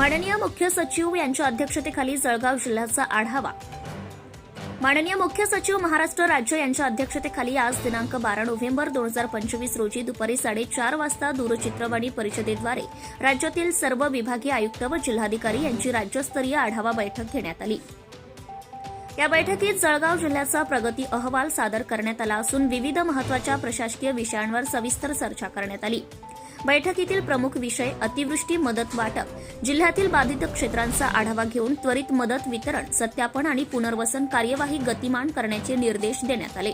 माननीय मुख्य सचिव यांच्या अध्यक्षतेखाली जळगाव जिल्ह्याचा आढावा. माननीय मुख्य सचिव महाराष्ट्र राज्य यांच्या अध्यक्षतेखाली आज दिनांक बारा नोव्हेंबर दोन हजार पंचवीस रोजी दुपारी साडेचार वाजता दूरचित्रवाणी परिषदेद्वारे राज्यातील सर्व विभागीय आयुक्त व जिल्हाधिकारी यांची राज्यस्तरीय आढावा बैठक घेण्यात आली. या बैठकीत जळगाव जिल्ह्याचा प्रगती अहवाल सादर करण्यात आला असून विविध महत्त्वाच्या प्रशासकीय विषयांवर सविस्तर चर्चा करण्यात आली. बैठकीतील प्रमुख विषय अतिवृष्टी मदत वाटप. जिल्ह्यातील बाधित क्षेत्रांचा आढावा घेऊन त्वरित मदत वितरण सत्यापन आणि पुनर्वसन कार्यवाही गतिमान करण्याचे निर्देश देण्यात आले.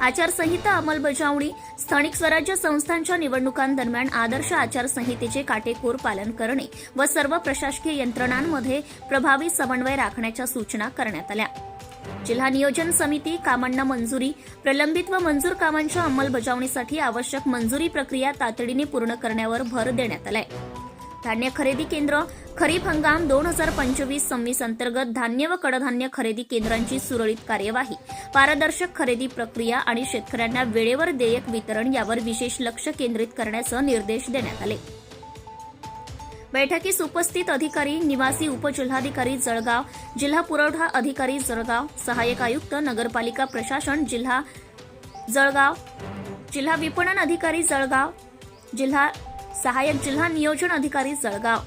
आचारसंहिता अंमलबजावणी स्थानिक स्वराज्य संस्थांच्या निवडणुकांदरम्यान आदर्श आचारसंहितेचे काटेकोर पालन करणे व सर्व प्रशासकीय यंत्रणांमध्ये प्रभावी समन्वय राखण्याच्या सूचना करण्यात आल्या. जिल्हा नियोजन समिती कामांना मंजुरी प्रलंबित व मंजूर कामांच्या अंमलबजावणीसाठी आवश्यक मंजुरी प्रक्रिया तातडीने पूर्ण करण्यावर भर देण्यात आलाय. धान्य खरेदी केंद्र खरीप हंगाम दोन हजार पंचवीस सव्वीस अंतर्गत धान्य व कडधान्य खरेदी केंद्रांची सुरळीत कार्यवाही पारदर्शक खरेदी प्रक्रिया आणि शेतकऱ्यांना वेळेवर देयक वितरण यावर विशेष लक्ष केंद्रित करण्याचे निर्देश देण्यात आले. बैठकीस उपस्थित अधिकारी निवासी उपजिल्हाधिकारी जळगाव जिल्हा पुरवठा अधिकारी जळगाव सहाय्यक आयुक्त नगरपालिका प्रशासन जिल्हा जळगाव जिल्हा विपणन अधिकारी जळगाव जिल्हा सहाय्यक जिल्हा नियोजन अधिकारी जळगाव.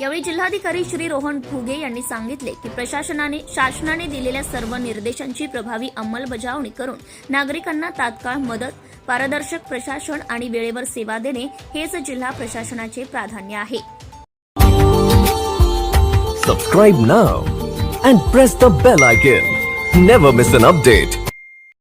यावेळी जिल्हाधिकारी श्री रोहन फुगे यांनी सांगितले की प्रशासनाने शासनाने दिलेल्या सर्व निर्देशांची प्रभावी अंमलबजावणी करून नागरिकांना तात्काळ मदत पारदर्शक प्रशासन आणि वेळेवर सेवा देणे हेच जिल्हा प्रशासनाचे प्राधान्य आहे. Subscribe now and press the bell icon never miss an update